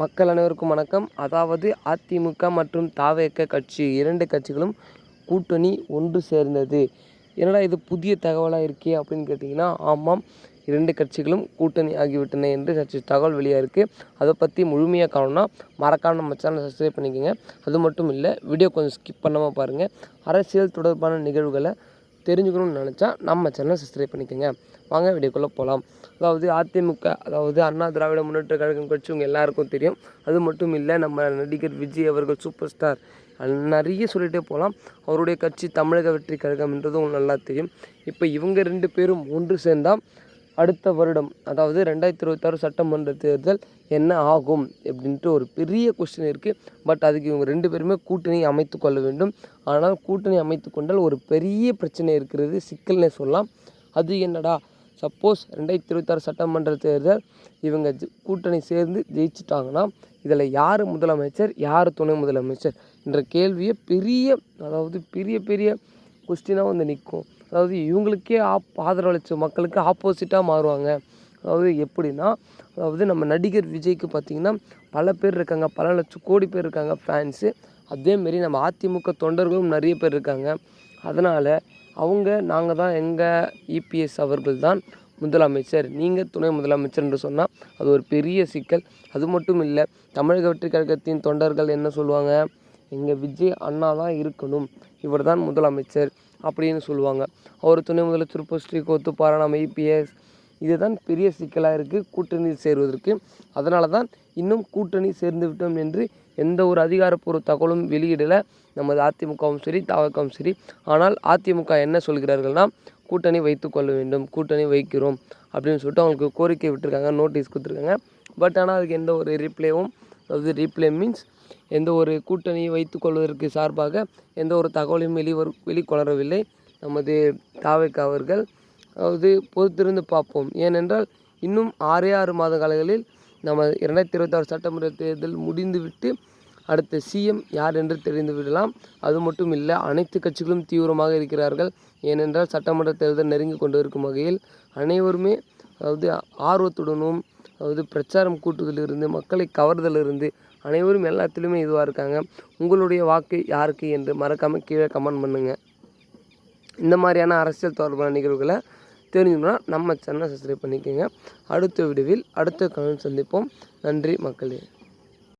மக்கள் அனைவருக்கும் வணக்கம். அதாவது அதிமுக மற்றும் தாவேக்க கட்சி இரண்டு கட்சிகளும் கூட்டணி ஒன்று சேர்ந்தது. என்னடா இது புதிய தகவலாக இருக்கே அப்படின்னு கேட்டிங்கன்னா ஆமாம் இரண்டு கட்சிகளும் கூட்டணி ஆகிவிட்டன என்று சற்று தகவல் வெளியாக இருக்குது அதை பற்றி முழுமையாக காணணும்னா மறக்காமல் நம்ம சேனலை சப்ஸ்கிரைப் பண்ணிக்கோங்க. அது மட்டும் இல்லை வீடியோ கொஞ்சம் ஸ்கிப் பண்ணாமல் பாருங்கள் அரசியல் தொடர்பான நிகழ்வுகளை தெரிஞ்சுக்கணும்னு நினச்சா நம்ம சேனலை சப்ஸ்கிரைப் பண்ணிக்கோங்க. வாங்க வீடியோக்குள்ளே போகலாம் அதாவது அதிமுக அதாவது அண்ணா திராவிட முன்னேற்ற கழகம் கட்சி உங்கள் எல்லாருக்கும் தெரியும். அது மட்டும் இல்லை நம்ம நடிகர் விஜய் அவர்கள் சூப்பர் ஸ்டார் நிறைய சொல்லிகிட்டே போகலாம் அவருடைய கட்சி தமிழக வெற்றி கழகம் என்றதும் உங்களுக்கு நல்லா தெரியும். இப்போ இவங்க ரெண்டு பேரும் ஒன்று சேர்ந்தால் அடுத்த வருடம் அதாவது ரெண்டாயிரத்தி இருபத்தாறு சட்டமன்ற தேர்தல் என்ன ஆகும் அப்படின்ட்டு ஒரு பெரிய கொஸ்டின் இருக்குது பட் அதுக்கு இவங்க ரெண்டு பேருமே கூட்டணி அமைத்து கொள்ள வேண்டும். ஆனால் கூட்டணி அமைத்து கொண்டால் ஒரு பெரிய பிரச்சனை இருக்கிறது. சிக்கல்னே சொல்லலாம். அது என்னடா? சப்போஸ் ரெண்டாயிரத்தி இருபத்தாறு சட்டமன்ற தேர்தல் இவங்க ஜெ- கூட்டணி சேர்ந்து ஜெயிச்சிட்டாங்கன்னா இதில் யார் முதலமைச்சர் யார் துணை முதலமைச்சர் என்ற கேள்வியை பெரிய அதாவது பெரிய பெரிய கொஸ்டினாக வந்து நிற்கும். அதாவது இவங்களுக்கே ஆப் ஆதரவளித்த மக்களுக்கு ஆப்போசிட்டாக மாறுவாங்க. அதாவது எப்படின்னா அதாவது நம்ம நடிகர் விஜய்க்கு பார்த்திங்கன்னா பல பேர் இருக்காங்க. பல லட்சம் கோடி பேர் இருக்காங்க ஃபேன்ஸு அதேமாரி நம்ம அதிமுக தொண்டர்களும் நிறைய பேர் இருக்காங்க. அதனால் அவங்க நாங்கள் தான் எங்கள் இபிஎஸ் அவர்கள் தான் முதலமைச்சர். நீங்கள் துணை முதலமைச்சர் என்று சொன்னால் அது ஒரு பெரிய சிக்கல். அது மட்டும் இல்லை தமிழக வெற்றி கழகத்தின் தொண்டர்கள் என்ன சொல்லுவாங்க? எங்கள் விஜய் அண்ணா தான் இருக்கணும். இவர் தான் முதலமைச்சர். அப்படின்னு சொல்லுவாங்க. அவர் துணை முதலமைச்சர் ஸ்ரீ கோத்து நம்ம பிஎஸ் இதுதான் பெரிய சிக்கலாக இருக்குது கூட்டணி சேருவதற்கு. அதனால தான் இன்னும் கூட்டணி சேர்ந்து விட்டோம் என்று எந்த ஒரு அதிகாரப்பூர்வ தகவலும் வெளியிடலை. நமது அதிமுகவும் சரி தவகவும் சரி. ஆனால் அதிமுக என்ன சொல்கிறார்கள்னா கூட்டணி வைத்து கொள்ள வேண்டும் கூட்டணி வைக்கிறோம் அப்படின்னு சொல்லிட்டு அவங்களுக்கு கோரிக்கை விட்டுருக்காங்க நோட்டீஸ் கொடுத்துருக்காங்க. பட் ஆனால் அதுக்கு எந்த ஒரு ரீப்ளேவும் அதாவது ரீப்ளே மீன்ஸ் எந்த ஒரு கூட்டணியை வைத்து கொள்வதற்கு சார்பாக எந்த ஒரு தகவலையும் வெளிவரு வெளிக்கொணரவில்லை. நமது தாவைக்கு அவர்கள். அதாவது பொறுத்திருந்து பார்ப்போம். ஏனென்றால் இன்னும் ஆறே ஆறு மாத காலங்களில் நம்ம இரண்டாயிரத்தி இருபத்தாறு சட்டமன்ற தேர்தல் முடிந்துவிட்டு அடுத்த சிஎம் யார் என்று தெரிந்து விடலாம். அது மட்டும் இல்லை அனைத்து கட்சிகளும் தீவிரமாக இருக்கிறார்கள். ஏனென்றால் சட்டமன்ற தேர்தல் நெருங்கி கொண்டு இருக்கும் வகையில் அனைவருமே அதாவது ஆர்வத்துடனும் அதாவது பிரச்சாரம் கூட்டுதலிருந்து மக்களை கவர்தலிருந்து அனைவரும் எல்லாத்துலேயுமே இதுவாக இருக்காங்க. உங்களுடைய வாக்கு யாருக்கு என்று மறக்காமல் கீழே கமெண்ட் பண்ணுங்கள் இந்த மாதிரியான அரசியல் தொடர்பான நிகழ்வுகளை தெரிஞ்சுக்கணும்னா நம்ம சேனலை சப்ஸ்கிரைப் பண்ணிக்கோங்க. அடுத்த விடுவில் அடுத்த கமெண்ட் சந்திப்போம். நன்றி மக்களே.